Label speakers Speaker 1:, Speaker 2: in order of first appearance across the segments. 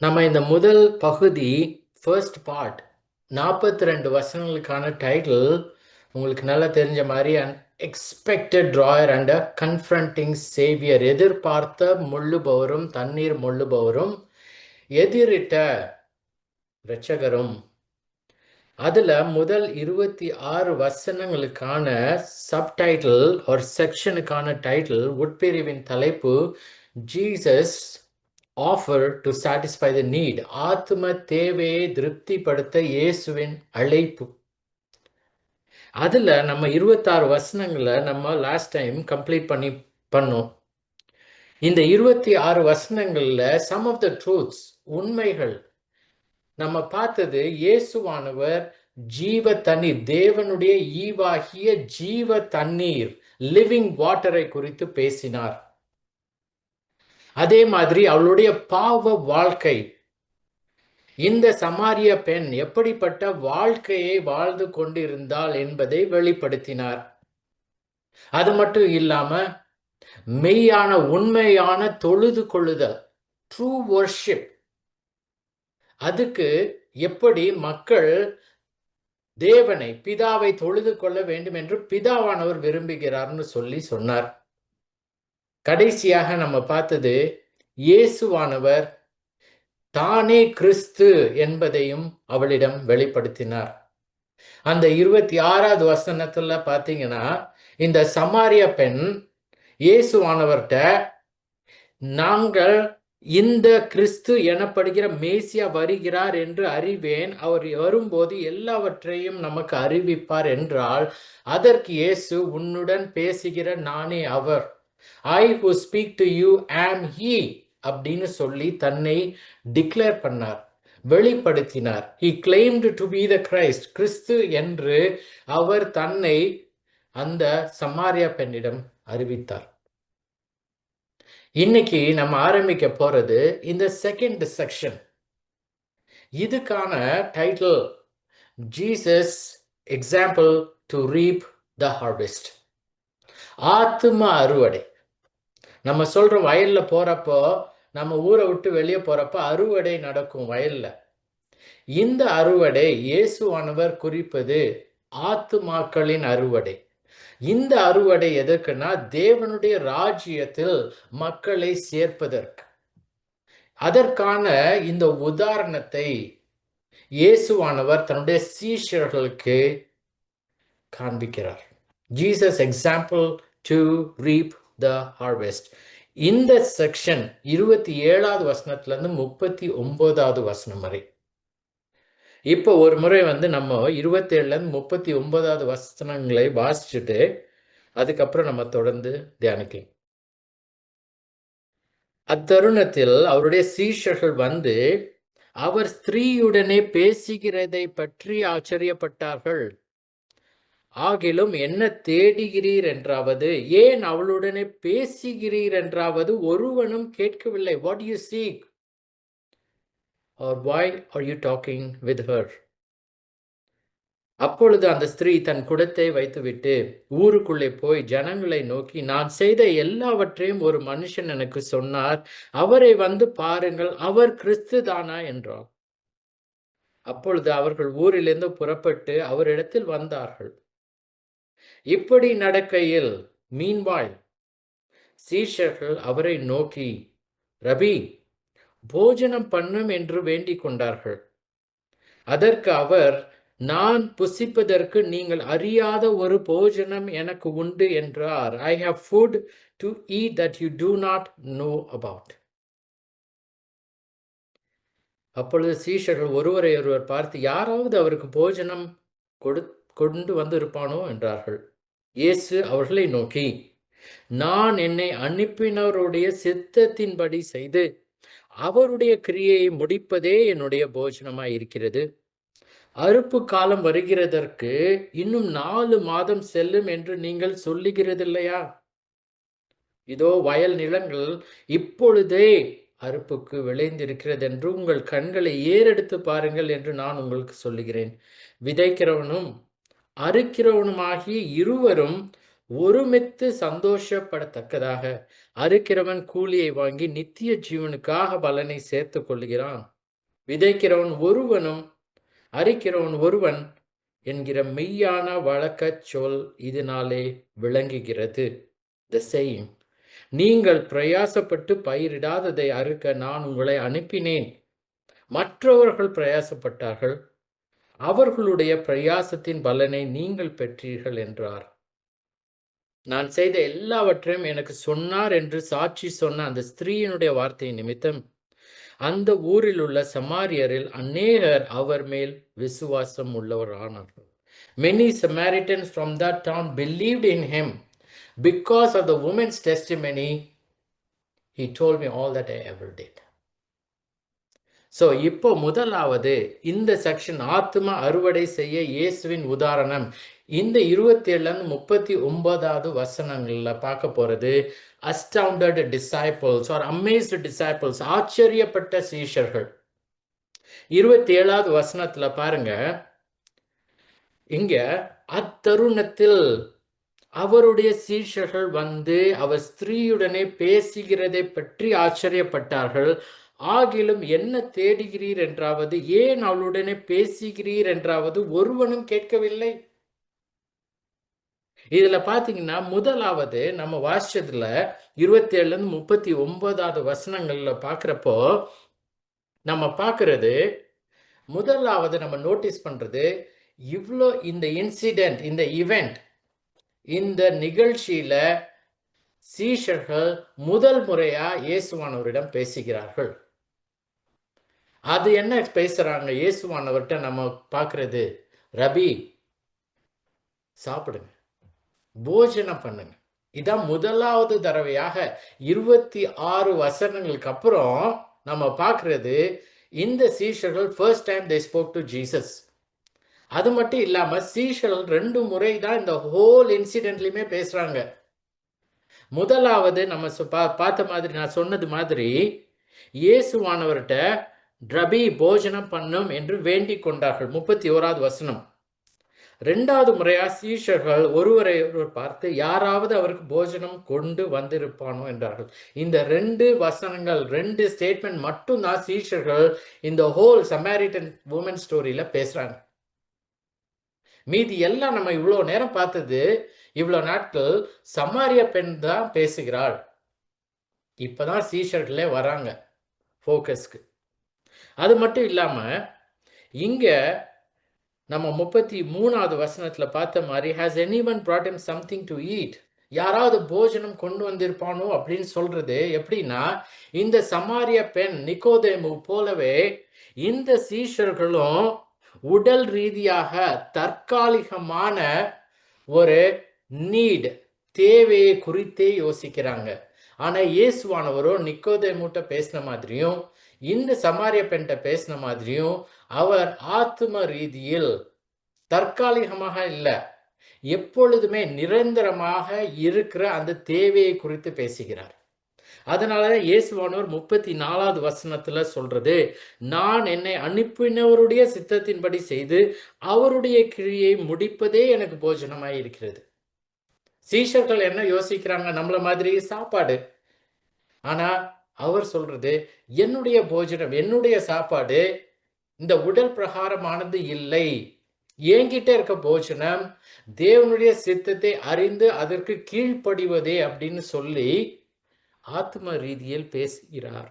Speaker 1: நம்ம இந்த முதல் பகுதி ஃபர்ஸ்ட் பார்ட் நாற்பத்தி ரெண்டு வசனங்களுக்கான டைட்டில் உங்களுக்கு நல்லா தெரிஞ்ச மாதிரி unexpected drawer and confronting saviour எதிர்பார்த்த முள்ளுபவரும் தண்ணீர் முள்ளுபவரும் எதிரிட்ட இரட்சகரும். அதில் முதல் இருபத்தி ஆறு வசனங்களுக்கான சப்டைட்டில் ஒரு செக்ஷனுக்கான டைட்டில் உட்பிரிவின் தலைப்பு Jesus offer to satisfy the need ஆத்ம தேவையை திருப்திப்படுத்த இயேசுவின் அழைப்பு. அதில் நம்ம இருபத்தாறு வசனங்களை நம்ம லாஸ்ட் டைம் கம்ப்ளீட் பண்ணி பண்ணோம். இந்த இருபத்தி ஆறு வசனங்களில் சம் ஆஃப் த ட்ரூத்ஸ் உண்மைகள். நம்ம பார்த்தது இயேசுவானவர் ஜீவ தண்ணீர் தேவனுடைய ஈவாகிய ஜீவ தண்ணீர் லிவிங் வாட்டரை குறித்து பேசினார். அதே மாதிரி அவளுடைய பாவ வாழ்க்கை. இந்த சமாரிய பெண் எப்படிப்பட்ட வாழ்க்கையை வாழ்ந்து கொண்டிருந்தாள் என்பதை வெளிப்படுத்தினார். அது மட்டும் இல்லாம மெய்யான உண்மையான தொழுது கொள்ளுதல் ட்ரூ வர்ஷிப் அதுக்கு எப்படி மக்கள் தேவனை பிதாவை தொழுது கொள்ள வேண்டும் என்று பிதாவானவர் விரும்புகிறார்னு சொல்லி சொன்னார். கடைசியாக நம்ம பார்த்தது இயேசுவானவர் தானே கிறிஸ்து என்பதையும் அவளிடம் வெளிப்படுத்தினார். அந்த இருபத்தி ஆறாவது வசனத்துல பாத்தீங்கன்னா இந்த சமாரிய பெண் இயேசுவானவர்கிட்ட நாங்கள் இந்த கிறிஸ்து எனப்படுகிற மேசியா வருகிறார் என்று அறிவேன். அவர் வரும்போது எல்லாவற்றையும் நமக்கு அறிவிப்பார் என்றால் அதற்கு இயேசு உன்னுடன் பேசுகிற நானே அவர். I who speak to you am he அப்படின்னு சொல்லி தன்னை டிக்ளேர் பண்ணார் வெளிப்படுத்தினார். He claimed to be the Christ கிறிஸ்து என்று அவர் தன்னை அந்த சமாரியா பெண்ணிடம் அறிவித்தார். இன்னைக்கு நம்ம ஆரம்பிக்க போறது இந்த செகண்ட் செக்ஷன் இதுக்கான title Jesus example to reap the harvest ஆத்தும அறுவடை. நம்ம சொல்றோம் வயல்ல போறப்போ நம்ம ஊரை விட்டு வெளியே போறப்ப அறுவடை நடக்கும் வயல்ல. இந்த அறுவடை இயேசுவானவர் குறிப்பது ஆத்துமாக்களின் அறுவடை. இந்த அறுவடை எதற்குன்னா தேவனுடைய ராஜ்யத்தில் மக்களை சேர்ப்பதற்கு. அதற்கான இந்த உதாரணத்தை இயேசுவானவர் தன்னுடைய சீஷர்களுக்கு காண்பிக்கிறார். Jesus example to reap the harvest இந்த செக்ஷன் இருபத்தி ஏழாவது வசனத்துல இருந்து முப்பத்தி ஒன்பதாவது வசனம் வரை. இப்போ ஒரு முறை வந்து நம்ம இருபத்தேழுல இருந்து முப்பத்தி ஒன்பதாவது வசனங்களை வாசிச்சுட்டு அதுக்கப்புறம் நம்ம தொடர்ந்து தியானிக்கலாம். அத்தருணத்தில் அவருடைய சீஷர்கள் வந்து அவர் ஸ்திரீயுடனே பேசுகிறதை பற்றி ஆச்சரியப்பட்டார்கள். ஆகிலும் என்ன தேடுகிறீர் என்றாவது ஏன் அவளுடனே பேசுகிறீர் என்றாவது ஒருவனும் கேட்கவில்லை. What you seek or why are you talking with her அப்பொழுது அந்த ஸ்திரீ தன் குடத்தை வைத்துவிட்டு ஊருக்குள்ளே போய் ஜனங்களை நோக்கி நான் செய்த எல்லாவற்றையும் ஒரு மனுஷன் எனக்கு சொன்னார். அவரை வந்து பாருங்கள் அவர் கிறிஸ்து தானா? என்றார் அப்பொழுது அவர்கள் ஊரிலிருந்து புறப்பட்டு அவரிடத்தில் வந்தார்கள். இப்படி நடக்கையில் மீன்வாய் சீஷர்கள் அவரை நோக்கி ரபி போஜனம் பண்ணும் என்று வேண்டிக் கொண்டார்கள். அதற்கு அவர் நான் புசிப்பதற்கு நீங்கள் அறியாத ஒரு போஜனம் எனக்கு உண்டு என்றார். I have food to eat that you do not know about அப்பொழுது சீஷர்கள் ஒருவரை ஒருவர் பார்த்து யாராவது அவருக்கு போஜனம் கொடு கொண்டு வந்திருப்பானோ என்றார்கள். இயேசு அவர்களை நோக்கி நான் என்னை அனுப்பினவருடைய சித்தத்தின்படி செய்து அவருடைய கிரியையை முடிப்பதே என்னுடைய போஜனமாய் இருக்கிறது. அறுப்பு காலம் வருகிறதற்கு இன்னும் நாலு மாதம் செல்லும் என்று நீங்கள் சொல்லுகிறது இல்லையா இதோ வயல் நிலங்கள் இப்பொழுதே அறுப்புக்கு விளைந்திருக்கிறது என்று உங்கள் கண்களை ஏறெடுத்து பாருங்கள் என்று நான் உங்களுக்கு சொல்லுகிறேன். விதைக்கிறவனும் அறுக்கிறவனுமாகிய இருவரும் ஒருமித்து சந்தோஷப்படத்தக்கதாக. அறுக்கிறவன் கூலியை வாங்கி நித்திய ஜீவனுக்காக பலனை சேர்த்து கொள்கிறான். விதைக்கிறவன் ஒருவனும் அரிக்கிறவன் ஒருவன் என்கிற மெய்யான வழக்கச் சொல் இதனாலே விளங்குகிறது. த செய்யும் நீங்கள் பிரயாசப்பட்டு பயிரிடாததை அறுக்க நான் உங்களை அனுப்பினேன். மற்றவர்கள் பிரயாசப்பட்டார்கள். அவர்களுடைய பிரயாசத்தின் பலனை நீங்கள் பெற்றீர்கள் என்றார். நான் செய்த எல்லாவற்றையும் எனக்கு சொன்னார் என்று சாட்சி சொன்ன அந்த ஸ்திரீயினுடைய வார்த்தை நிமித்தம் அந்த ஊரில் உள்ள சமாரியரில் அநேகர் அவர் மேல் விசுவாசம் உள்ளவரானார்கள் many Samaritans from that town believed in him because of the woman's testimony he told me all that I ever did so இப்போ முதலாவது இந்த செக்ஷன் ஆத்மா அறுவடை செய்ய இயேசுவின் உதாரணம். இந்த இருபத்தி ஏழுலேருந்து முப்பத்தி ஒன்பதாவது வசனங்களில் பார்க்க போகிறது astounded disciples are amazed disciples ஆச்சரியப்பட்ட சீஷர்கள். இருபத்தி ஏழாவது வசனத்தில் பாருங்க. இங்க அத்தருணத்தில் அவருடைய சீஷர்கள் வந்து அவர் ஸ்திரீயுடனே பேசுகிறதை பற்றி ஆச்சரியப்பட்டார்கள். ஆகிலும் என்ன தேடுகிறீர் என்றாவது ஏன் அவளுடனே பேசுகிறீர் என்றாவது ஒருவனும் கேட்கவில்லை. இதுல பாத்தீங்கன்னா முதலாவது நம்ம வாசிச்சதுல இருபத்தி ஏழுல இருந்து முப்பத்தி ஒன்பதாவது வசனங்கள்ல பாக்குறப்போ நம்ம பார்க்கறது முதலாவது நம்ம நோட்டீஸ் பண்றது இவ்வளோ இந்த இன்சிடென்ட் இந்த இவெண்ட் இந்த நிகழ்ச்சியில சீஷர்கள் முதல் முறையா இயேசுவானவரிடம் பேசுகிறார்கள். அது என்ன பேசுறாங்க? இயேசுவானவர்கிட்ட நம்ம பார்க்கறது ரபி சாப்பிடுங்க. போஜனம் பண்ணுங்க. இதான் முதலாவது தடவையாக இருபத்தி ஆறு வசனங்களுக்கு அப்புறம் நம்ம பார்க்கறது இந்த சீஷர்கள் first time they spoke to Jesus அது மட்டும் இல்லாமல் சீஷர்கள் ரெண்டு முறை தான் இந்த ஹோல் இன்சிடென்ட்லையுமே பேசுறாங்க. முதலாவது நம்ம பா- பார்த்த மாதிரி நான் சொன்னது மாதிரி இயேசுவானவர்கிட்ட ரபி போஜனம் பண்ணும் என்று வேண்டி கொண்டார்கள். முப்பத்தி ஓராவது வசனம். ரெண்டாவது முறையா சீஷர்கள் ஒருவரை ஒருவர் பார்த்து யாராவது அவருக்கு போஜனம் கொண்டு வந்திருப்பானோ? என்றார்கள். இந்த ரெண்டு வசனங்கள் ரெண்டு ஸ்டேட்மெண்ட் மட்டும்தான் சீஷர்கள் இந்த ஹோல் சமாரிட்டன் உமன் ஸ்டோரியில பேசுறாங்க. மீதி எல்லாம் நம்ம இவ்வளோ நேரம் பார்த்தது இவ்வளோ நாட்கள் சமாரிய பெண் தான் பேசுகிறாள். இப்பதான் சீஷர்களே வராங்க ஃபோக்கஸ்க்கு அது மட்டும் இல்லாமல் இங்கே நம்ம முப்பத்தி மூணாவது வசனத்தில் பார்த்த மாதிரி has anyone brought something to eat யாராவது போஜனம் கொண்டு வந்திருப்பானோ அப்படின்னு சொல்றது எப்படின்னா இந்த சமாரிய பெண் நிக்கோதேமு போலவே இந்த சீஷர்களும் உடல் ரீதியாக தற்காலிகமான ஒரு நீட் தேவையை குறித்தே யோசிக்கிறாங்க. ஆனா இயேசுவானவரோ நிக்கோதேமுட்ட பேசின மாதிரியும் இந்த சமாரிய பெண்கிட்ட பேசின மாதிரியும் அவர் ஆத்ம ரீதியில் தற்காலிகமாக இல்லை எப்பொழுதுமே நிரந்தரமாக இருக்கிற அந்த தேவையை குறித்து பேசுகிறார். அதனாலதான் இயேசுவானவர் முப்பத்தி நாலாவது வசனத்துல சொல்றது நான் என்னை அனுப்பினவருடைய சித்தத்தின்படி செய்து அவருடைய கிழியை முடிப்பதே எனக்கு போஜனமாய் இருக்கிறது. சீஷர்கள் என்ன யோசிக்கிறாங்க நம்மள மாதிரி சாப்பாடு. ஆனா அவர் சொல்றது என்னுடைய போஜனம் என்னுடைய சாப்பாடு இந்த உடல் பிரகாரமானது இல்லை. என்கிட்ட இருக்க போஜனம் தேவனுடைய சித்தத்தை அறிந்து அதற்கு கீழ்ப்படிவதே அப்படின்னு சொல்லி ஆத்ம ரீதியில் பேசுகிறார்.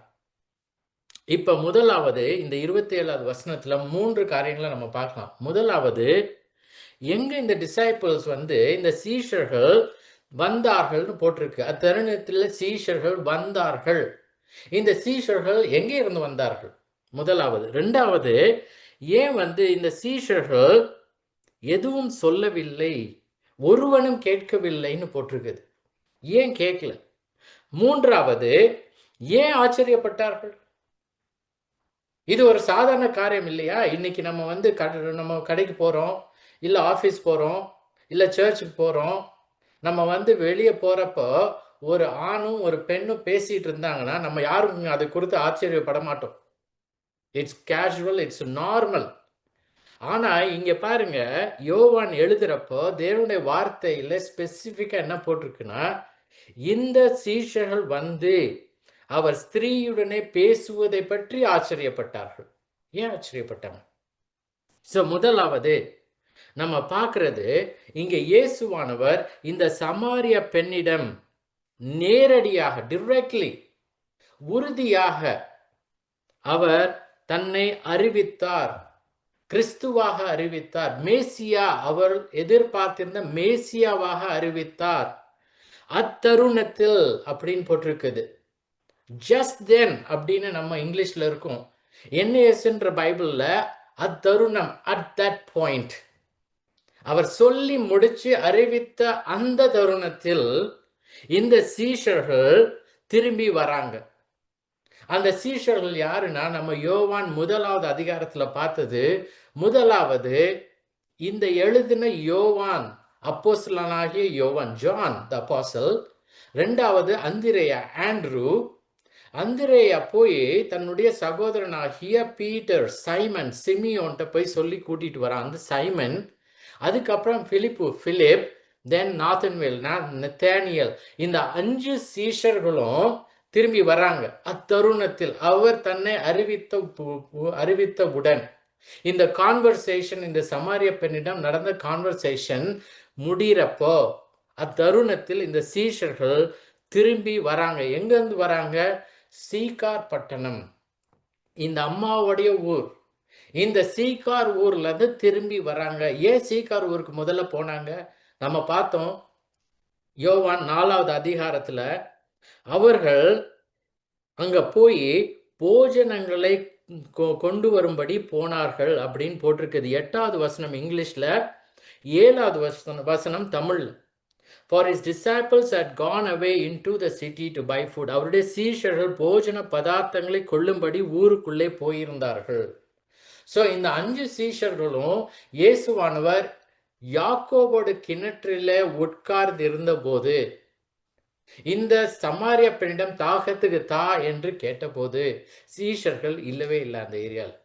Speaker 1: இப்ப முதலாவது இந்த இருபத்தி ஏழாவது வசனத்துல மூன்று காரியங்களை நம்ம பார்க்கலாம். முதலாவது எங்க இந்த டிசைபிள்ஸ் வந்து இந்த சீஷர்கள் வந்தார்கள்னு போட்டிருக்கு. அத்தருணத்துல சீஷர்கள் வந்தார்கள். இந்த சீஷர்கள் எங்கே இருந்து வந்தார்கள்? முதலாவது. ரெண்டாவது ஏன் வந்து இந்த சீஷர்கள் எதுவும் சொல்லவில்லை ஒருவனும் கேட்கவில்லைன்னு போட்டிருக்குது? ஏன் கேட்கல? மூன்றாவது ஏன் ஆச்சரியப்பட்டார்கள்? இது ஒரு சாதாரண காரியம் இல்லையா? இன்னைக்கு நம்ம வந்து கட- நம்ம கடைக்கு போகிறோம் இல்லை ஆஃபீஸ் போகிறோம் இல்லை சர்ச்சுக்கு போகிறோம் நம்ம வந்து வெளியே போகிறப்போ ஒரு ஆணும் ஒரு பெண்ணும் பேசிட்டு இருந்தாங்கன்னா நம்ம யாரும் அதை குறித்து ஆச்சரியப்பட மாட்டோம் இட்ஸ் கேஷுவல் இட்ஸ் நார்மல் ஆனா இங்க பாருங்க யோவான் எழுதுறப்போ தேவனுடைய வார்த்தையில ஸ்பெசிஃபிக்காக என்ன போட்டிருக்குன்னா இந்த சீஷர்கள் வந்து அவர் ஸ்திரீயுடனே பேசுவதை பற்றி ஆச்சரியப்பட்டார்கள். ஏன் ஆச்சரியப்பட்டாங்க? ஸோ முதலாவது நம்ம பார்க்கறது இங்க இயேசுவானவர் இந்த சமாரிய பெண்ணிடம் நேரடியாக டிரெக்ட்லி உறுதியாக அவர் தன்னை அறிவித்தார். கிறிஸ்துவாக அறிவித்தார். மேசியா அவர் எதிர்பார்த்திருந்த மேசியாவாக அறிவித்தார். அத்தருணத்தில் அப்படின்னு போட்டிருக்குது. ஜஸ்ட் தென் அப்படின்னு நம்ம இங்கிலீஷ்ல இருக்கும். என்ஏஎஸ்ன்ற பைபிள்ல அத்தருணம் அட் தட் பாயிண்ட் அவர் சொல்லி முடிச்சு அறிவித்த அந்த தருணத்தில் இந்த சீஷர்கள் திரும்பி வராங்க. அந்த சீஷர்கள் யாருன்னா நம்ம யோவான் முதலாவது அதிகாரத்துல பார்த்தது முதலாவது இந்த எழுதின யோவான் அப்போசலனாகிய யோவான் ஜான் த அப்பாசல் ரெண்டாவது அந்திரேயா ஆண்ட்ரூ. அந்திரேயா போய் தன்னுடைய சகோதரனாகிய பீட்டர் சைமன் சிமியோன்ட்ட போய் சொல்லி கூட்டிட்டு வரான். அந்த சைமன் அதுக்கப்புறம் பிலிப்பு பிலிப் தென் நாத்தன்வேல் நெத்தானியல் இந்த அஞ்சு சீஷர்களும் திரும்பி வராங்க. அத்தருணத்தில் அவர் தன்னை அறிவித்த பு- அறிவித்தவுடன். இந்த கான்வர்சேஷன் இந்த சமாரிய பெண்ணிடம் நடந்த கான்வர்சேஷன் முடிகிறப்போ அத்தருணத்தில் இந்த சீஷர்கள் திரும்பி வராங்க. எங்கேருந்து வராங்க? சீகார் பட்டணம். இந்த அம்மாவுடைய ஊர். இந்த சீகார் ஊர்ல இருந்து திரும்பி வராங்க. ஏன் சீகார் ஊருக்கு முதல்ல போனாங்க? நம்ம பார்த்தோம் யோவான் நாலாவது அதிகாரத்துல அவர்கள் அங்க போய் போஜனங்களை கொ- கொண்டு வரும்படி போனார்கள் அப்படின்னு போட்டிருக்குது. எட்டாவது வசனம் இங்கிலீஷ்ல ஏழாவது வசனம் வசனம் தமிழ்ல. For his had gone away into the city to buy food அவருடைய சீஷர்கள் போஜன பதார்த்தங்களை கொள்ளும்படி ஊருக்குள்ளே போயிருந்தார்கள். ஸோ இந்த அஞ்சு சீஷர்களும் இயேசுவானவர் யாக்கோவோட கிணற்றில உட்கார்ந்து இருந்தபோது இந்த சமாரிய பெண்ணிடம் தாகத்துக்கு தா என்று கேட்டபோது சீஷர்கள் இல்லவே இல்லை அந்த ஏரியாவில்.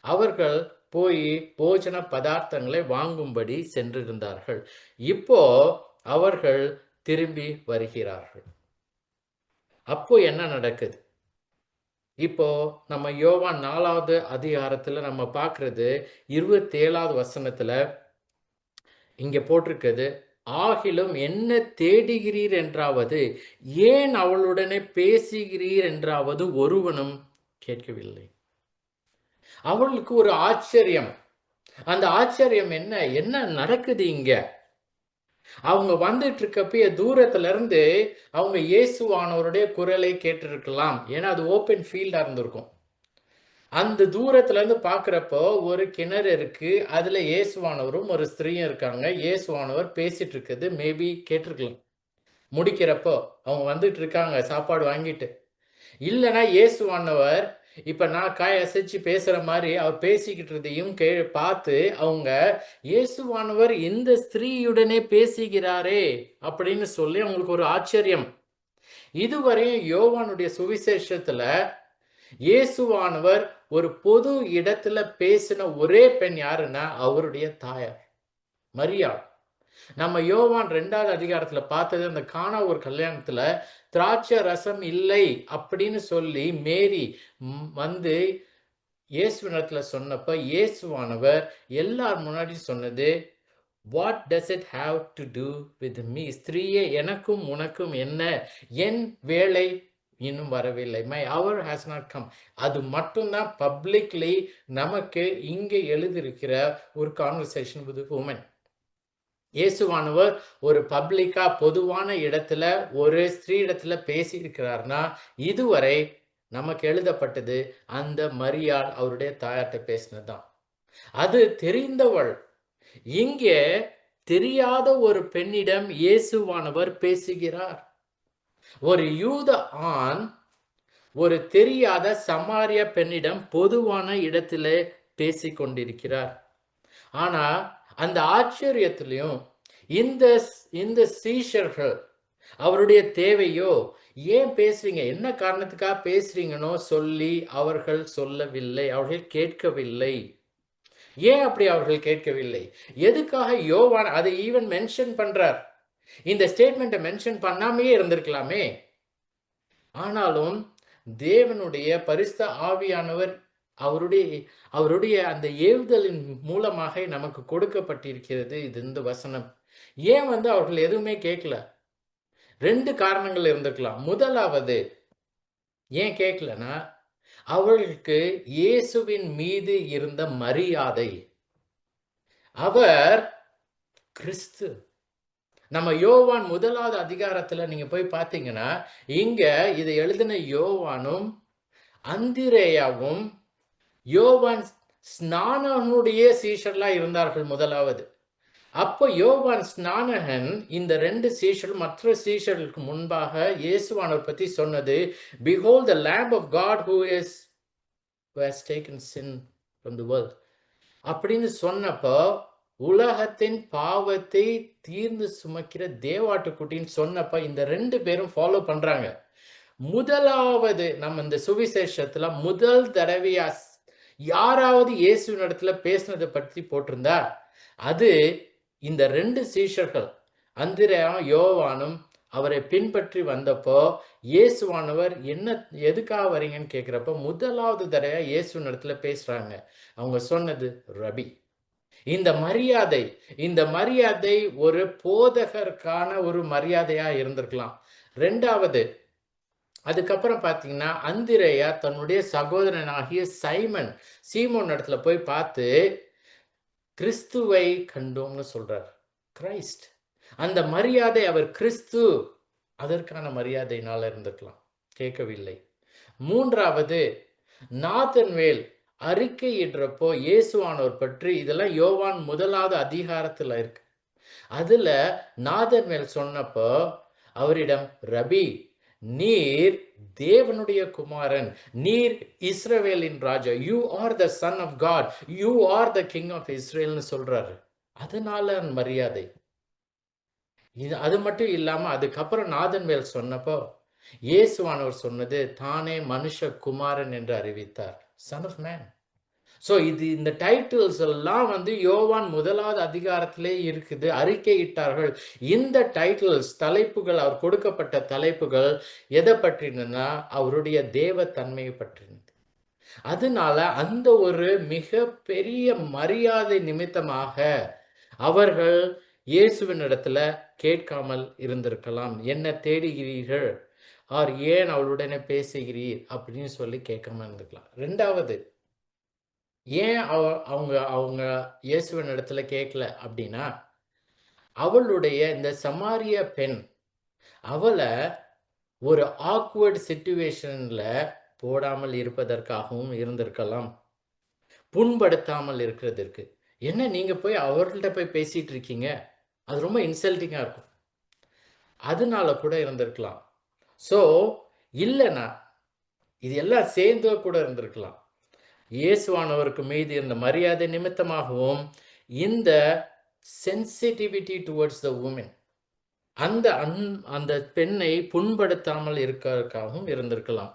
Speaker 1: அவர்கள் போய் போஜன பதார்த்தங்களை வாங்கும்படி சென்றிருந்தார்கள். இப்போ அவர்கள் திரும்பி வருகிறார்கள். அப்போ என்ன நடக்குது? இப்போ நம்ம யோவான் நாலாவது அதிகாரத்துல நம்ம பார்க்கறது இருபத்தி ஏழாவது வசனத்துல இங்கே போட்டிருக்கிறது ஆகிலும் என்ன தேடுகிறீர் என்றாவது ஏன் அவளுடனே பேசுகிறீர் என்றாவது ஒருவனும் கேட்கவில்லை. அவளுக்கு ஒரு ஆச்சரியம். அந்த ஆச்சரியம் என்ன? என்ன நடக்குது இங்க? அவங்க வந்துட்டு இருக்கப்பயே தூரத்துல இருந்து அவங்க இயேசுவானவருடைய குரலை கேட்டிருக்கலாம். ஏன்னா அது ஓப்பன் ஃபீல்டா இருந்திருக்கும். அந்த தூரத்துல இருந்து பாக்குறப்போ ஒரு கிணறு இருக்கு. அதுல இயேசுவானவரும் ஒரு ஸ்திரீயும் இருக்காங்க. இயேசுவானவர் பேசிட்டு இருக்குது மேபி கேட்டிருக்கலாம். முடிக்கிறப்போ அவங்க வந்துட்டு இருக்காங்க சாப்பாடு வாங்கிட்டு. இல்லைன்னா இயேசுவானவர் இப்ப நான் காய் அசைச்சு பேசுற மாதிரி அவர் பேசிக்கிட்டு கே பார்த்து அவங்க இயேசுவானவர் இந்த ஸ்திரீயுடனே பேசுகிறாரே அப்படின்னு சொல்லி அவங்களுக்கு ஒரு ஆச்சரியம். இதுவரையும் யோவானுடைய சுவிசேஷத்துல இயேசுவானவர் ஒரு பொது இடத்துல பேசின ஒரே பெண் யாருன்னா அவருடைய தாயார் மரியாள் நம்ம யோவான் ரெண்டாவது அதிகாரத்துல பார்த்தது அந்த காணா ஒரு கல்யாணத்துல திராட்சை ரசம் இல்லை அப்படின்னு சொல்லி மேரி வந்து இயேசுவினத்துல சொன்னப்ப இயேசுவானவர் எல்லார் முன்னாடி சொன்னது what does it have to do with me ஸ்திரீயே எனக்கும் உனக்கும் என்ன? என் வேலை இன்னும் வரவில்லை. My hour has not come அது மட்டும்தான் பப்ளிக்லி நமக்கு இங்கே எழுதியிருக்கிற ஒரு கான்வர்சேஷன் வித் உமன் இயேசுவானவர் ஒரு பப்ளிக்கா பொதுவான இடத்துல ஒரு ஸ்திரீ இடத்துல பேசியிருக்கிறார்னா இதுவரை நமக்கு எழுதப்பட்டது அந்த மரியாள் அவருடைய தாயார்கிட்ட பேசினதுதான். அது தெரிந்தவள். இங்கே தெரியாத ஒரு பெண்ணிடம் இயேசுவானவர் பேசுகிறார். ஒரு யூத ஆண் ஒரு தெரியாத சமாரிய பெண்ணிடம் பொதுவான இடத்திலே பேசி கொண்டிருக்கிறார் ஆனா அந்த ஆச்சரியத்திலையும் இந்த இந்த சீஷர்கள் அவருடைய தேவையோ ஏன் பேசுறீங்க? என்ன காரணத்துக்காக பேசுறீங்கன்னோ சொல்லி அவர்கள் சொல்லவில்லை அவர்கள் கேட்கவில்லை. ஏன் அப்படி அவர்கள் கேட்கவில்லை? எதுக்காக யோவான் அதை ஈவன் மென்ஷன் பண்றார்? இந்த ஸ்டேட்மெண்ட்டை மென்ஷன் பண்ணாமையே இருந்திருக்கலாமே. ஆனாலும் தேவனுடைய பரிசுத்த ஆவியானவர் அவருடைய அவருடைய அந்த ஏவுதலின் மூலமாக நமக்கு கொடுக்கப்பட்டிருக்கிறது இது இந்த வசனம். ஏன் வந்து அவர்கள் எதுவுமே கேட்கல? ரெண்டு காரணங்கள் இருந்திருக்கலாம். முதலாவது ஏன் கேட்கலன்னா அவர்களுக்கு இயேசுவின் மீது இருந்த மரியாதை. அவர் கிறிஸ்து நம்ம யோவான் முதலாவது அதிகாரத்தில் நீங்கள் போய் பார்த்தீங்கன்னா இங்கே இதை எழுதின யோவானும் அந்திரேயாவும் யோவான் ஸ்நானனுடைய சீஷர்லா இருந்தார்கள் முதலாவது. அப்போ யோவான் ஸ்நானகன் இந்த ரெண்டு சீஷர் மற்ற சீஷர்களுக்கு முன்பாக இயேசுவானவர் பற்றி சொன்னது behold the lamb of God who is has taken sin from the world அப்படின்னு சொன்னப்போ உலகத்தின் பாவத்தை தீர்ந்து சுமக்கிற தேவாட்டுக்குட்டின்னு சொன்னப்ப இந்த ரெண்டு பேரும் ஃபாலோ பண்றாங்க. முதலாவது நம்ம இந்த சுவிசேஷத்துல முதல் தடவையா யாராவது இயேசுவின் இடத்துல பேசுனதை பற்றி போட்டிருந்தா அது இந்த ரெண்டு சீஷர்கள் அந்திரையும் யோவானும் அவரை பின்பற்றி வந்தப்போ இயேசுவானவர் என்ன எதுக்காக வரீங்கன்னு கேட்குறப்ப முதலாவது தடையாக இயேசுவின் இடத்துல பேசுகிறாங்க அவங்க சொன்னது ரபி. இந்த மரியாதை இந்த மரியாதை ஒரு போதகருக்கான ஒரு மரியாதையா இருந்திருக்கலாம். ரெண்டாவது அதுக்கப்புறம் பார்த்தீங்கன்னா அந்திரையா தன்னுடைய சகோதரனாகிய சைமன் சீமோன் இடத்துல போய் பார்த்து கிறிஸ்துவை கண்டோம்னு சொல்றார். கிரைஸ்ட். அந்த மரியாதை அவர் கிறிஸ்து அதற்கான மரியாதையினால இருந்திருக்கலாம். கேட்கவில்லை. மூன்றாவது நாதன்வேல் அறிக்கையிடுறப்போ இயேசுவானோர் பற்றி இதெல்லாம் யோவான் முதலாவது அதிகாரத்தில் இருக்கு. அதுல நாதன்வேல் சொன்னப்போ அவரிடம் ரபி நீர் தேவனுடைய குமாரன். நீர் இஸ்ரவேலின் ராஜா. You are the son of God you are the king of இஸ்ரேல்னு சொல்றாரு. அதனால மரியாதை. இது அது மட்டும் இல்லாம அதுக்கப்புறம் நாதன்வேல் சொன்னப்போ இயேசுவானவர் சொன்னது தானே மனுஷ குமாரன் என்று அறிவித்தார். சன் ஆஃப் மேன் ஸோ இது இந்த டைட்டில்ஸ் எல்லாம் வந்து யோவான் முதலாவது அதிகாரத்திலே இருக்குது. அறிக்கையிட்டார்கள். இந்த டைட்டில்ஸ் தலைப்புகள் அவர் கொடுக்கப்பட்ட தலைப்புகள் எதை பற்றினா அவருடைய தேவ தன்மையை பற்றினது. அதனால அந்த ஒரு மிக பெரிய மரியாதை நிமித்தமாக அவர்கள் இயேசுவின் இடத்துல கேட்காமல் இருந்திருக்கலாம். என்ன தேடுகிறீர்கள். ஆர் ஏன் அவளுடனே பேசுகிறீர்? அப்படின்னு சொல்லி கேட்காம இருந்துக்கலாம். ரெண்டாவது ஏன் அவ அவங்க அவங்க இயேசுவின் இடத்துல கேட்கல? அப்படின்னா அவளுடைய இந்த சமாரிய பெண் அவளை ஒரு ஆக்வர்டு சுச்சுவேஷனில் போடாமல் இருப்பதற்காகவும் இருந்திருக்கலாம். புண்படுத்தாமல் இருக்கிறதுக்கு என்ன நீங்க போய் அவர்கள்ட்ட போய் பேசிட்டு இருக்கீங்க? அது ரொம்ப இன்சல்ட்டிங்கா இருக்கும். அதனால கூட இருந்திருக்கலாம். ஸோ இல்லைன்னா இது எல்லாம் சேர்ந்து கூட இருந்திருக்கலாம். இயேசுவானவருக்கு மீது இருந்த மரியாதை நிமித்தமாகவும் இந்த சென்சிட்டிவிட்டி டுவர்ட்ஸ் த உமன் அந்த அன் அந்த பெண்ணை புண்படுத்தாமல் இருக்கிறதுக்காகவும் இருந்திருக்கலாம்.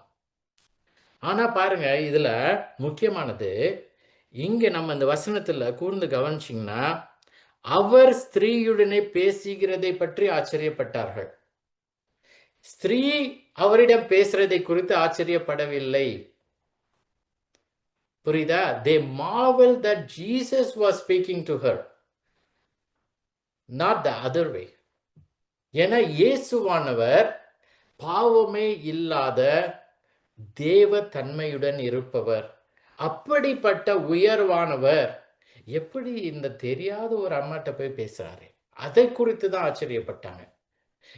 Speaker 1: ஆனால் பாருங்க இதில் முக்கியமானது இங்கே நம்ம இந்த வசனத்தில் கூர்ந்து கவனிச்சிங்கன்னா அவர் ஸ்திரீயுடனே பேசுகிறதை பற்றி ஆச்சரியப்பட்டார்கள். ஸ்திரீ அவரிடம் பேசுறதை குறித்து ஆச்சரியப்படவில்லை. புரியுதா? They marvel that Jesus was speaking to her not the other way ஏன்னா இயேசுவானவர் பாவமே இல்லாத தேவ தன்மையுடன் இருப்பவர். அப்படிப்பட்ட உயர்வானவர் எப்படி இந்த தெரியாத ஒரு அம்மாட்ட போய் பேசுறாரு? அதை குறித்து தான் ஆச்சரியப்பட்டாங்க.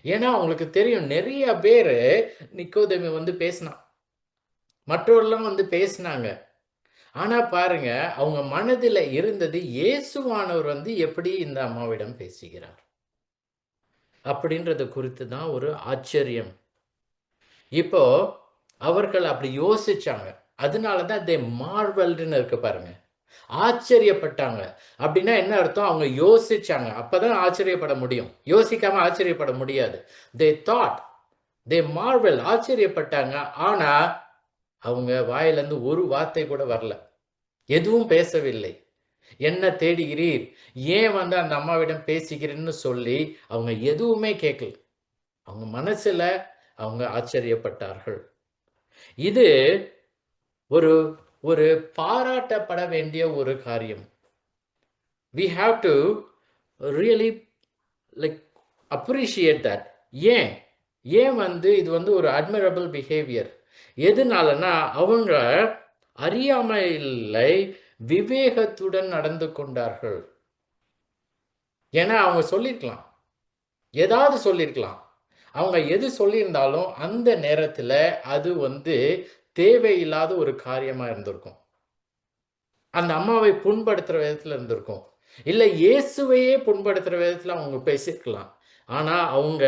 Speaker 1: ஏன்னா அவங்களுக்கு தெரியும் நிறைய பேர் நிக்கோதேமி வந்து பேசினான் மற்றவர்கள்லாம் வந்து பேசினாங்க. ஆனா பாருங்க அவங்க மனதில் இருந்தது இயேசுவானவர் வந்து எப்படி இந்த அம்மாவிடம் பேசுகிறார்? அப்படின்றத குறித்து தான் ஒரு ஆச்சரியம். இப்போ அவர்கள் அப்படி யோசிச்சாங்க. அதனால தான் தே மார்வல்டுன்னு இருக்கு பாருங்க. ஆச்சரியப்பட்டாங்க. அப்படின்னா என்ன அர்த்தம்? அவங்க யோசிச்சாங்க. அப்பதான் ஆச்சரியப்பட முடியும். யோசிக்காம ஆச்சரியப்பட முடியாது. தே தாட் தே மார்வல் ஆச்சரியப்பட்டாங்க. ஆனா அவங்க வாயிலிருந்து ஒரு வார்த்தை கூட வரல. எதுவும் பேசவில்லை. என்ன தேடுகிறீர்? ஏன் வந்து அந்த அம்மாவிடம் பேசுகிறேன்னு சொல்லி அவங்க எதுவுமே கேட்கல. அவங்க மனசுல அவங்க ஆச்சரியப்பட்டார்கள். இது ஒரு ஒரு பாராட்டப்பட வேண்டிய ஒரு காரியம். We have to really like appreciate that ஏன்? ஏன் வந்து இது வந்து ஒரு அட்மிரபிள் பிஹேவியர் எதுனாலனா அவங்க அறியாமையில்லை விவேகத்துடன் நடந்து கொண்டார்கள். ஏன்னா அவங்க சொல்லியிருக்கலாம் ஏதாவது சொல்லியிருக்கலாம் அவங்க எது சொல்லியிருந்தாலும் அந்த நேரத்தில் அது வந்து தேவையில்லாத ஒரு காரியமா இருந்திருக்கும். அந்த அம்மாவை புண்படுத்துற விதத்துல இருந்திருக்கும். இல்லை இயேசுவையே புண்படுத்துற விதத்துல அவங்க பேசியிருக்கலாம் ஆனா அவங்க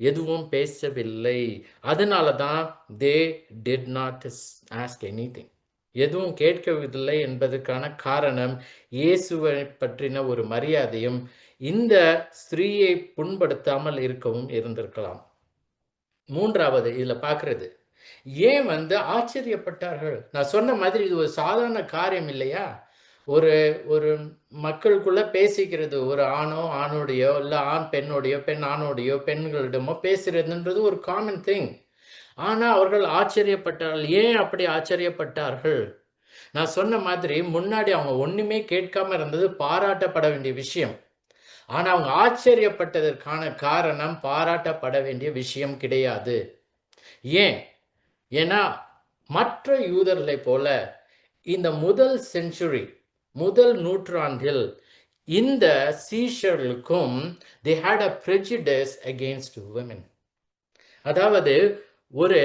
Speaker 1: எதுவும் பேசவில்லை. அதனால தான் they did not ask anything எதுவும் கேட்கவில்லை என்பதற்கான காரணம் இயேசுவை பற்றின ஒரு மரியாதையும் இந்த ஸ்திரீயை புண்படுத்தாமல் இருக்கவும் இருந்திருக்கலாம். மூன்றாவது இதில் பார்க்கறது. ஏன் வந்து ஆச்சரியப்பட்டார்கள்? நான் சொன்ன மாதிரி இது ஒரு சாதாரண காரியம் இல்லையா? ஒரு ஒரு மக்களுக்குள்ள பேசிக்கிறது ஒரு ஆணோ ஆணோடையோ இல்லை ஆண் பெண்ணோடையோ பெண் ஆணோடையோ பெண்களிடமோ பேசுறதுன்றது ஒரு காமன் திங் ஆனால் அவர்கள் ஆச்சரியப்பட்டார்கள். ஏன் அப்படி ஆச்சரியப்பட்டார்கள்? நான் சொன்ன மாதிரி முன்னாடி அவங்க ஒன்றுமே கேட்காம இருந்தது பாராட்டப்பட வேண்டிய விஷயம். ஆனால் அவங்க ஆச்சரியப்பட்டதற்கான காரணம் பாராட்டப்பட வேண்டிய விஷயம் கிடையாது. ஏன்? ஏன்னா மற்ற யூதர்களை போல இந்த முதல் செஞ்சுரி முதல் நூற்றாண்டில் இந்த சீஷர்களுக்கும் the had a prejudice against woman அதாவது ஒரு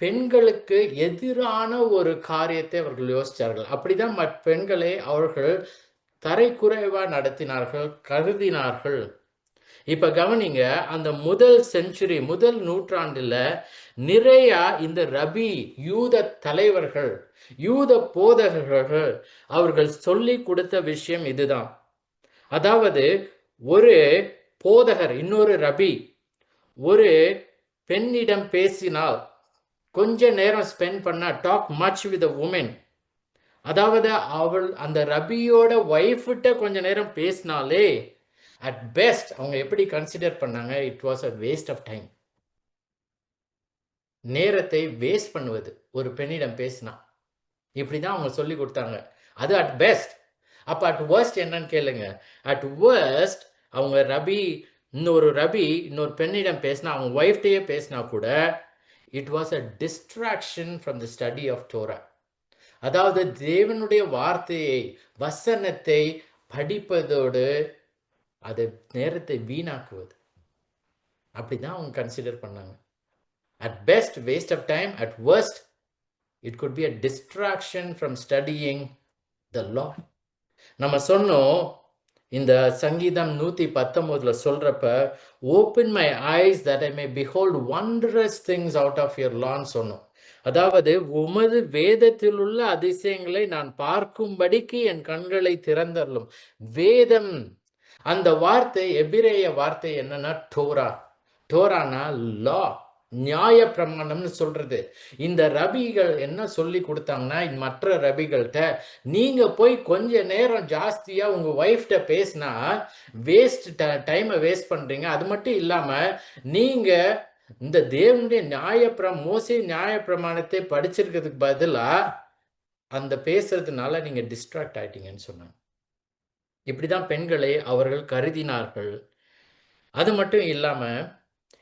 Speaker 1: பெண்களுக்கு எதிரான ஒரு காரியத்தை அவர்கள் யோசித்தார்கள் அப்படிதான் மற்ற பெண்களை அவர்கள் தரைக்குறைவா நடத்தினார்கள் கருதினார்கள். இப்ப கவனிங்க அந்த முதல் செஞ்சுரி முதல் நூற்றாண்டுல நிறைய இந்த ரபி யூத தலைவர்கள் யூத போதகர்கள் அவர்கள் சொல்லி கொடுத்த விஷயம் இதுதான். அதாவது ஒரு போதகர் இன்னொரு ரபி ஒரு பெண்ணிடம் பேசினால் கொஞ்ச நேரம் ஸ்பெண்ட் பண்ண டாக் மச் வித் உமன் அதாவது அவள் அந்த ரபியோட ஒய்ஃபிட்ட கொஞ்ச நேரம் பேசினாலே அட் பெஸ்ட் அவங்க எப்படி கன்சிடர் பண்ணாங்க it was a waste of time நேரத்தை வேஸ்ட் பண்ணுவது. ஒரு பெண்ணிடம் பேசினா. இப்படி தான் அவங்க சொல்லி கொடுத்தாங்க. அது அட் பெஸ்ட் அப்போ அட் வேர்ஸ்ட் என்னன்னு கேளுங்க. அட் வேர்ஸ்ட் அவங்க ரபி இன்னொரு ரபி இன்னொரு பெண்ணிடம் பேசினா அவங்க ஒய்ஃப்டையே பேசினா கூட it was a distraction from the study of Torah அதாவது தேவனுடைய வார்த்தையை வசனத்தை படிப்பதோடு அதை நேரத்தை வீணாக்குவது. அப்படிதான் அவங்க கன்சிடர் பண்ணாங்க. At best waste of time at worst it could be a distraction from studying the law. நம்ம சொன்னோம் இந்த சங்கீதம் நூத்தி பத்தொன்பதுல சொல்றப்ப open my eyes that I may behold wondrous things out of your லான்னு சொன்னோம். அதாவது உமது வேதத்தில் உள்ள அதிசயங்களை நான் பார்க்கும்படிக்கு என் கண்களை திறந்தரலும். வேதம் அந்த வார்த்தை எபிரேய வார்த்தை என்னன்னா டோரா. டோரானா லா நியாய பிரமாணம்னு சொல்றது. இந்த ரபிகள் என்ன சொல்லி கொடுத்தாங்கன்னா மற்ற ரபிகள்கிட்ட நீங்க போய் கொஞ்ச நேரம் ஜாஸ்தியா உங்க ஒய்ஃப்ட பேசினா வேஸ்ட் டைமை வேஸ்ட் பண்றீங்க. அது மட்டும் இல்லாம நீங்க இந்த தேவனுடைய நியாயப்பிர மோசே நியாயப்பிரமாணத்தை படிச்சிருக்கிறதுக்கு பதிலா அந்த பேசுறதுனால நீங்க டிஸ்ட்ராக்ட் ஆயிட்டீங்கன்னு சொன்னாங்க. இப்படிதான் பெண்களை அவர்கள் கருதினார்கள். அது மட்டும் இல்லாமல்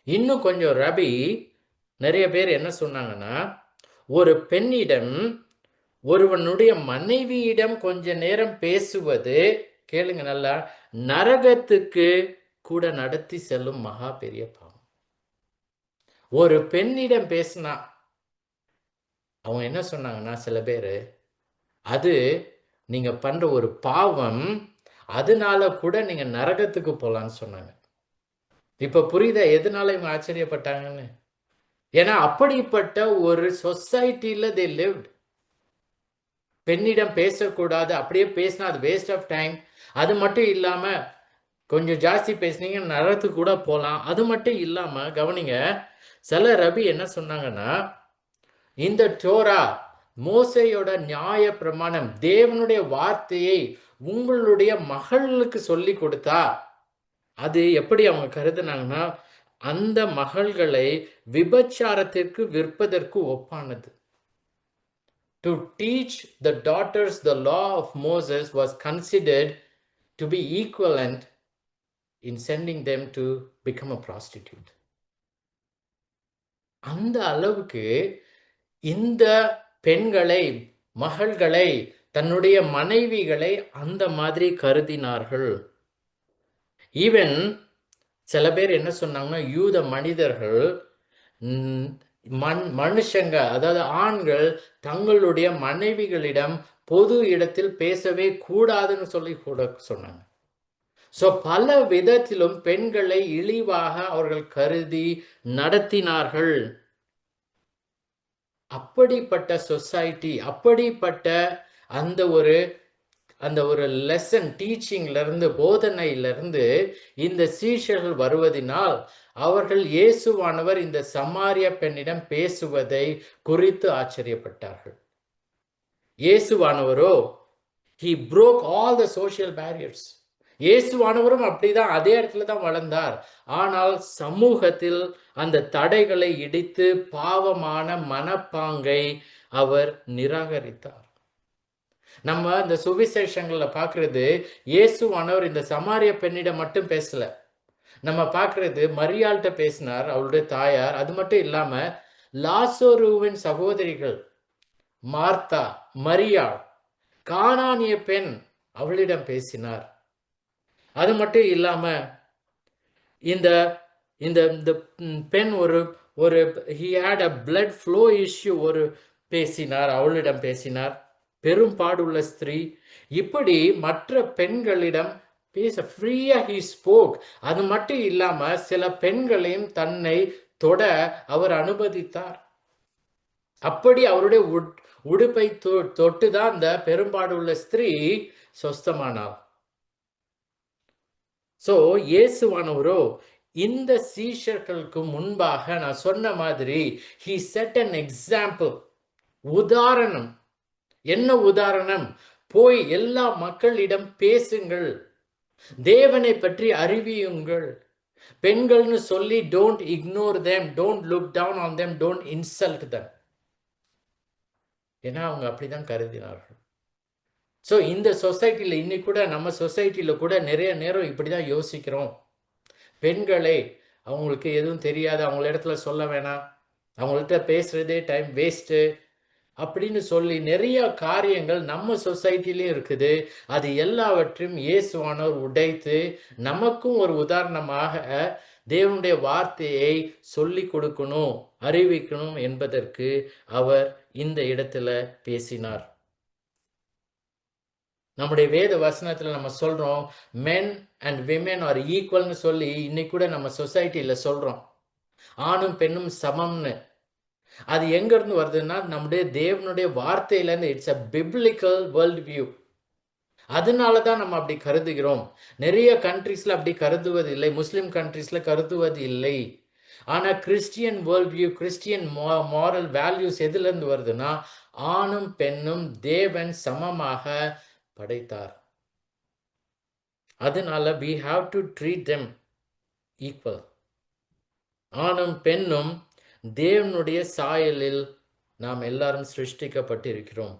Speaker 1: இன்னும் கொஞ்சம் ரபி நிறைய பேர் என்ன சொன்னாங்கன்னா ஒரு பெண்ணிடம் ஒருவனுடைய மனைவியிடம் கொஞ்ச நேரம் பேசுவது கேளுங்க நல்லா நரகத்துக்கு கூட நடத்தி செல்லும் மகா பெரிய பாவம். ஒரு பெண்ணிடம் பேசினா அவங்க என்ன சொன்னாங்கன்னா சில பேர் அது நீங்க பண்ற ஒரு பாவம் அதனால கூட நீங்க நரகத்துக்கு போகலான்னு சொன்னாங்க. இப்போ புரியுதா? எதனால இவங்க ஆச்சரியப்பட்டாங்கன்னு? ஏன்னா அப்படிப்பட்ட ஒரு சொசைட்டியில் தே லிவ்ட் பெண்ணிடம் பேசக்கூடாது அப்படியே பேசினா அது வேஸ்ட் ஆஃப் டைம் அது மட்டும் இல்லாமல் கொஞ்சம் ஜாஸ்தி பேசுனீங்க நரத்துக்கு கூட போகலாம் அது மட்டும் இல்லாமல் கவனிங்க சில ரபி என்ன சொன்னாங்கன்னா இந்த டோரா மோசையோட நியாய பிரமாணம் தேவனுடைய வார்த்தையை உங்களுடைய மகளுக்கு சொல்லி கொடுத்தா அது எப்படி அவங்க கருதுனாங்கன்னா அந்த மகள்களை விபச்சாரத்திற்கு விற்பதற்கு ஒப்பானது. To teach the daughters the law of Moses was considered to be equivalent in sending them to become a prostitute அந்த அளவுக்கு இந்த பெண்களை மகள்களை தன்னுடைய மனைவிகளை அந்த மாதிரி கருதினார்கள். ஈவன் சில பேர் என்ன சொன்னாங்கன்னா யூத மனிதர்கள் மண் மனுஷங்க அதாவது ஆண்கள் தங்களுடைய மனைவிகளிடம் பொது இடத்தில் பேசவே கூடாதுன்னு சொல்லி கூட சொன்னாங்க. ஸோ பல விதத்திலும் பெண்களை இழிவாக அவர்கள் கருதி நடத்தினார்கள். அப்படிப்பட்ட சொசைட்டி அப்படிப்பட்ட அந்த ஒரு அந்த ஒரு லெசன் டீச்சிங்லேருந்து போதனையிலிருந்து இந்த சீஷர்கள் வருவதினால் அவர்கள் இயேசுவானவர் இந்த சமாரிய பெண்ணிடம் பேசுவதை குறித்து ஆச்சரியப்பட்டார்கள். இயேசுவானவரோ he broke all the social barriers இயேசுவானவரும் அப்படிதான் அதே இடத்துல தான் வளர்ந்தார். ஆனால் சமூகத்தில் அந்த தடைகளை இடித்து பாவமான மனப்பாங்கை அவர் நிராகரித்தார். நம்ம இந்த சுவிசேஷங்களில் பாக்குறது இயேசுவானவர் இந்த சமாரிய பெண்ணிடம் மட்டும் பேசல. நம்ம பார்க்கறது மரியாள்கிட்ட பேசினார் அவளுடைய தாயார். அது மட்டும் இல்லாமல் லாசோருவின் சகோதரிகள் மார்த்தா மரியாள் காணானிய பெண் அவளிடம் பேசினார். அது மட்டும் இல்லாம இந்த இந்த இந்த பெண் ஒரு ஒரு he had a blood flow issue ஒரு பேசினார் அவளிடம் பேசினார். பெரும்பாடுள்ள ஸ்திரீ இப்படி மற்ற பெண்களிடம் பேச ஃப்ரீயா ஹி ஸ்போக் அது மட்டும் இல்லாம சில பெண்களையும் தன்னை தொட அவர் அனுமதித்தார். அப்படி அவருடைய உடுப்பை தொட்டு தான் அந்த பெரும்பாடுள்ள ஸ்திரீ சொஸ்தமானார். ஸோ இயேசுவானவரோ இந்த சீஷர்களுக்கு முன்பாக நான் சொன்ன மாதிரி ஹி செட் அன் எக்ஸாம்பிள் உதாரணம். என்ன உதாரணம்? போய் எல்லா மக்களிடம் பேசுங்கள். தேவனை பற்றி அறிவியுங்கள். பெண்கள்னு சொல்லி don't ignore them don't look down on them don't insult them ஏன்னா அவங்க அப்படிதான் கருதினார்கள். ஸோ இந்த சொசைட்டியில் இன்னைக்கு கூட நம்ம சொசைட்டியில் கூட நிறைய நேரம் இப்படி தான் யோசிக்கிறோம். பெண்களை அவங்களுக்கு எதுவும் தெரியாது. அவங்கள இடத்துல சொல்ல வேணாம். அவங்கள்ட்ட பேசுகிறதே டைம் வேஸ்ட்டு அப்படின்னு சொல்லி நிறைய காரியங்கள் நம்ம சொசைட்டிலையும் இருக்குது. அது எல்லாவற்றையும் இயேசுவானோர் உடைத்து நமக்கும் ஒரு உதாரணமாக தேவனுடைய வார்த்தையை சொல்லி கொடுக்கணும் அறிவிக்கணும் என்பதற்கு அவர் இந்த இடத்துல பேசினார். நம்முடைய வேத வசனத்துல நம்ம சொல்றோம் மென் அண்ட் விமென் ஆர் ஈக்குவல்னு சொல்லி இன்னைக்கு கூட நம்ம சொசைட்டில சொல்றோம். ஆணும் பெண்ணும் சமம்னு. அது எங்கேருந்து வருதுன்னா நம்முடைய தேவனுடைய வார்த்தையிலேருந்து. It's a biblical world view அதனால தான் நம்ம அப்படி கருதுகிறோம். நிறைய கண்ட்ரிஸில் அப்படி கருதுவது இல்லை முஸ்லீம் கண்ட்ரீஸ்ல கருதுவது இல்லை ஆனால் Christian world view Christian moral values எதுலேருந்து வருதுன்னா ஆணும் பெண்ணும் தேவன் சமமாக படைத்தார். அதனால we have to treat them equal ஆணும் பெண்ணும் தேவனுடைய சாயலில் நாம் எல்லாரும் சிருஷ்டிக்கப்பட்டு இருக்கிறோம்